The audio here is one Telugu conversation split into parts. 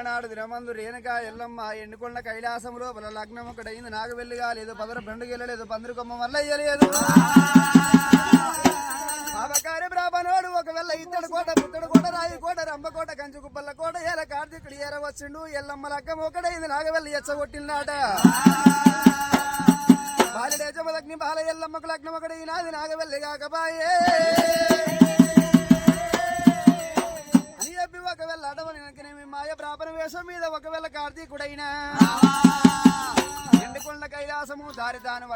అలనాడు దినమందు రేణుక ఎల్లమ్మ ఎండుకొండ కైలాసం లోపల లగ్నం ఒకటైంది నాకు వెళ్ళిగా లేదు పదర పండుగ వెళ్ళలేదు పందిరి కొమ్మ వల్ల ఇయ్యలేదు. అవకారి బ్రాహ్మణోడు ఒకవేళ ఇద్దడు కోట పుత్తడి కోట రాయి కోట రంబ కంచుకుప్పల్ల కోట ఏల కార్తీకుడు ఏర వచ్చిండు ఎల్లమ్మ లగ్గం ఒకటైంది నాగవెల్లి ఎచ్చగొట్టినాట బాలిడేచమదగ్ని బాల ఎల్లమ్మకు లగ్నం ఒకటైనాది నాగవెల్లి కాకపాయే. ఒకవేళ అడవని మాయ ప్రాపణ వేషం మీద ఒకవేళ కార్తీకుడైనా. ఎండుకొండ కైలాసము దారి తాను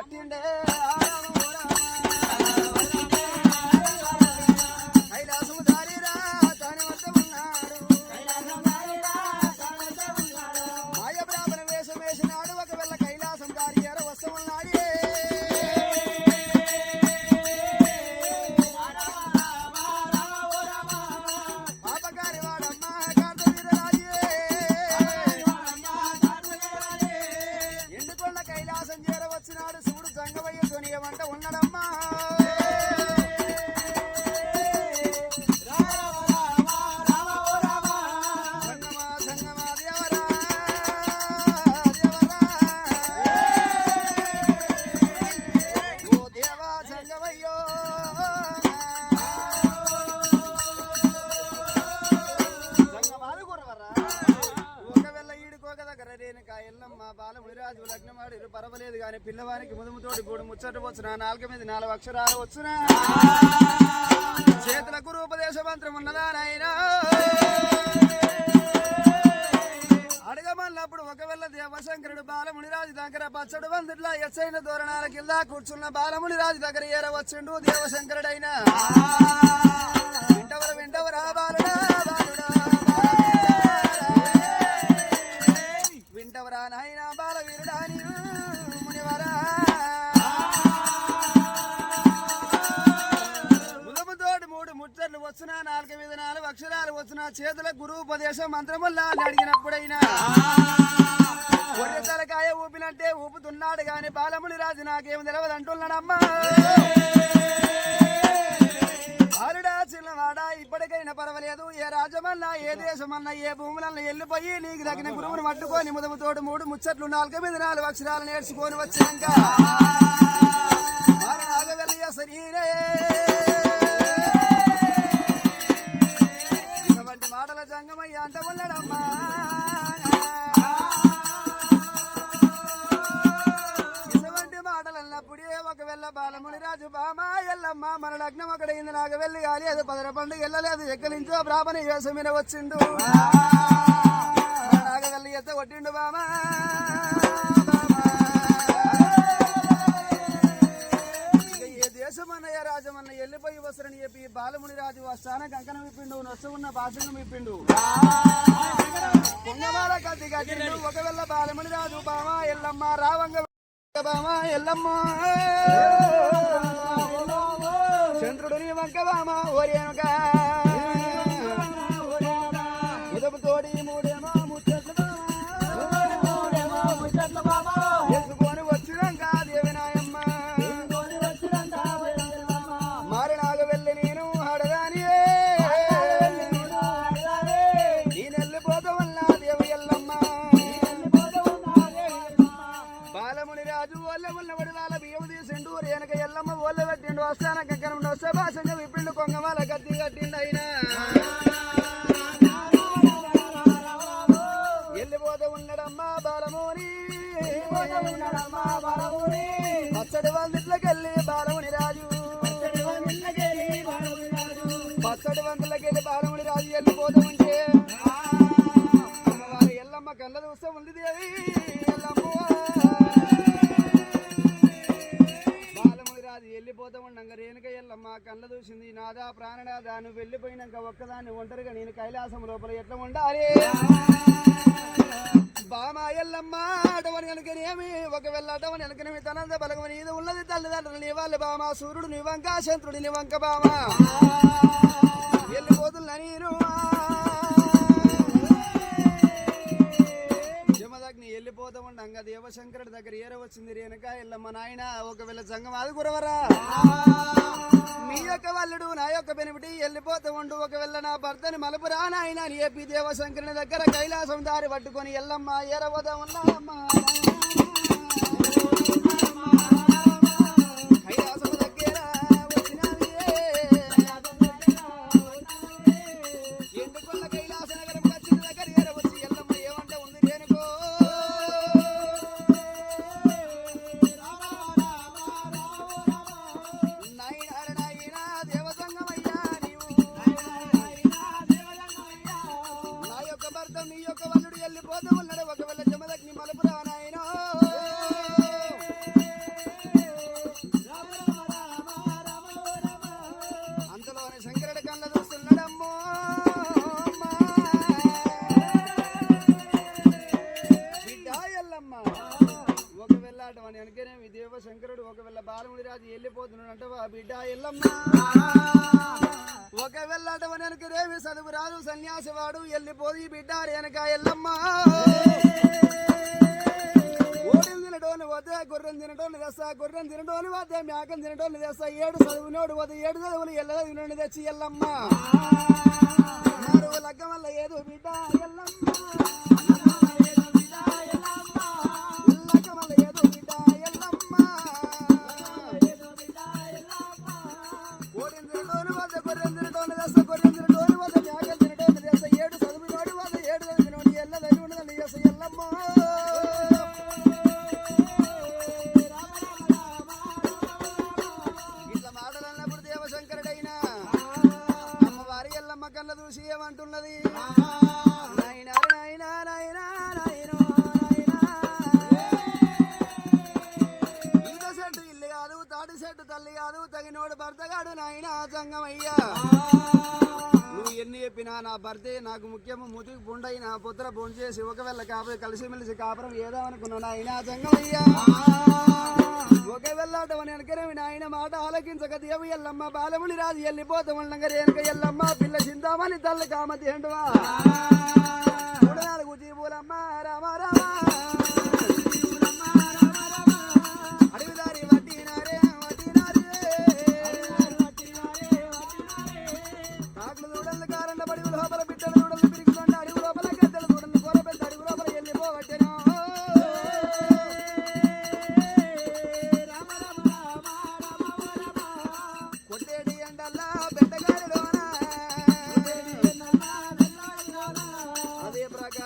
మునిరాజు బాలముడిరాజు లగ్నమాడు పరవలేదు కానీ పిల్లవానికి ముదుముతోటి గూడు ముచ్చట వచ్చిన నాలుగు మీద నాలుగు అక్షరాలు వచ్చిన? చేతులకు రూపదేశ మంత్రం ఉన్నదా నాయనా? అడగమన్నప్పుడు ఒకవేళ దేవశంకరుడు బాలమునిరాజు దగ్గర పచ్చడు వందిట్లా ఎస్సైన దూరణాల కింద కూర్చున్న బాలముని రాజు దగ్గర ఏరవచ్చిండు దేవశంకరుడైనా? వింటవర వింటవరా బాలుడా వింటవరా నాయ వచ్చిన చేతుల గురువు ఉపదేశం మంత్రముల్లా అని అడిగినప్పుడైనా ఒరే తలకాయ ఊపినంటే ఊపుతున్నాడు గాని బాలముని రాజు నాకేం తెలియదు అంటున్నాడమ్మా. బాలుడా చిన్నవాడా ఇప్పటికైనా పర్వాలేదు. ఏ రాజమన్నా ఏ దేశమన్నా ఏ భూములన్నా వెళ్ళిపోయి నీకు తగిన గురువుని పట్టుకొని ముదముతోడు మూడు ముచ్చట్లు నాలుగు మీద నాలుగు అక్షరాలు నేర్చుకొని వచ్చాక శరీరే ఒకవేళ బాలముని రాజు బామా ఎల్లమ్మ మన లగ్నం అక్కడైంది నాకు వెళ్ళి కాలేదు. పదర పండుగ వెళ్ళలేదు ఎక్కలించో బ్రాహ్మణ వేషం మీద వచ్చిండు. నాగ వెళ్ళి ఎత్త కొట్టిండు బామా. దేశమన్నయ్య రాజమన్న వెళ్ళిపోయి వస్తారని చెప్పి బాలముని రాజు ఆ స్థానం కంకణం విప్పిండు నొచ్చ ఉన్న భాషను విప్పిండు. పొంగమాల కత్తి కట్టిండు. ఒకవేళ బాలముని రాజు బామా ఎల్లమ్మ రావంగ బామ ఎల్లమ్మ చంద్రుడు నీ వంక బామ ఓరేనుక వస్తాన కక్కన వస్తే భాషంగా విప్పిండు కొంగమాల కత్తి కట్టిండు అయినా వెళ్ళిపోతూ ఉండడమ్మా బాలముని. పచ్చడి వందిట్లోకి వెళ్ళి బాలముని రాజు. పచ్చడి వంతులకి వెళ్ళి బాలముని రాజు వెళ్ళిపోతూ ఉంటే అమ్మవారి ఎల్లమ్మ కళ్ళ చూస్తే ఉంది దేవి. మా కళ్ళ చూసింది నాదా ప్రాణనాదా నువ్వు వెళ్ళిపోయినాక ఒక్కదాన్ని ఒంటరిగా నేను కైలాసం లోపల ఎట్లా ఉండాలి? బామా ఎల్లమ్మ అటవని వెనుకనేమి ఒకవేళ అటవని వెనుకనేమి తనంత బలగమని ఇది ఉన్నది. తల్లిదండ్రులు నీ వాళ్ళు సూర్యుడు నీ వంక నివంక నీ వంక బామ. నేను జమదగ్ని వెళ్ళిపోతా ఉండ. ఉండంగా దేవశంకరుడి దగ్గర ఏర వచ్చింది రేణుక ఎల్లమ్మ నాయన ఒకవేళ సంగం అది గురవరా? మీ యొక్క వల్లుడు నా యొక్క బెనిమిటి వెళ్ళిపోతూ ఉండు. ఒకవేళ నా భర్తని మలుపురా నాయన అని చెప్పి దేవశంకరుని దగ్గర కైలాసం దారి పట్టుకొని ఎల్లమ్మ ఎరవద ఉన్నాయమ్మ బాలముడి రాజు వెళ్ళిపోతున్నాడు అంటే ఆ బిడ్డ ఎల్లమ్మ ఒకవేళ అటువంటి రేవి చదువు రాదు సన్యాసి వాడు వెళ్ళిపోయి బిడ్డ వెనక ఎల్లమ్మా. ఓడిని తినటోని వద్ద గుర్రం తినటోని తెస్తా గుర్రం తినటోని వద్ద మేకం తినటోని తెస్తా. ఏడు చదువునోడు వద్ద ఏడు చదువులు ఎల్ల తినని తెచ్చి ఎల్లమ్మా. మారు వల్ల ఏదో బిడ్డ ఎల్లమ్మా. తగినోడు భర్తగాడు నాయనా సంగమయ్యా. నువ్వు ఎన్ని చెప్పినా నా భర్తే నాకు ముఖ్యము ముతికి పుండై నా పుత్ర బొండు చేసి ఒకవేళ కాపే కలిసిమెలిసి కాపురం ఏదో అనుకున్నా నాయనా సంగమయ్యా. ఒకే వెళ్ళాటమని వెనకనే నాయన మాట ఆలకించక దేవి ఎల్లమ్మ బాలముని రాజు వెళ్ళిపోతాం ఉండగా రేణుక ఎల్లమ్మ పిల్ల చింతామని తల్లి కామతి నాలుగు జీవులమ్మ రామ రామ.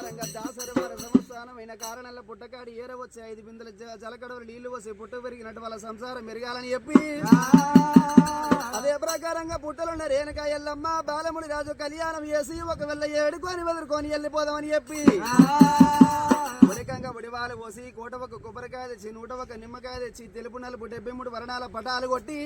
ప్రకారంగా దాసరి వారి సంస్థానమైన కారణంలో పుట్టకాడి ఏర వచ్చి ఐదు బిందెల జలకడవలు నీళ్ళు వచ్చి పుట్ట పెరిగినట్టు వాళ్ళ సంసారం మెరగాలని చెప్పి. అదే ప్రకారంగా పుట్టలున్న రేణుక ఎల్లమ్మ బాలముడి రాజు కళ్యాణం చేసి ఒకవేళ ఏడుకొని వదులుకొని వెళ్ళిపోదామని చెప్పి. ఉరికంగా ఉడివాలు పోసి కోట ఒక కొబ్బరికాయ తెచ్చి నూట ఒక నిమ్మకాయ తెచ్చి తెలుపు నలుపు డెబ్బై మూడు వర్ణాల పటాలు కొట్టి.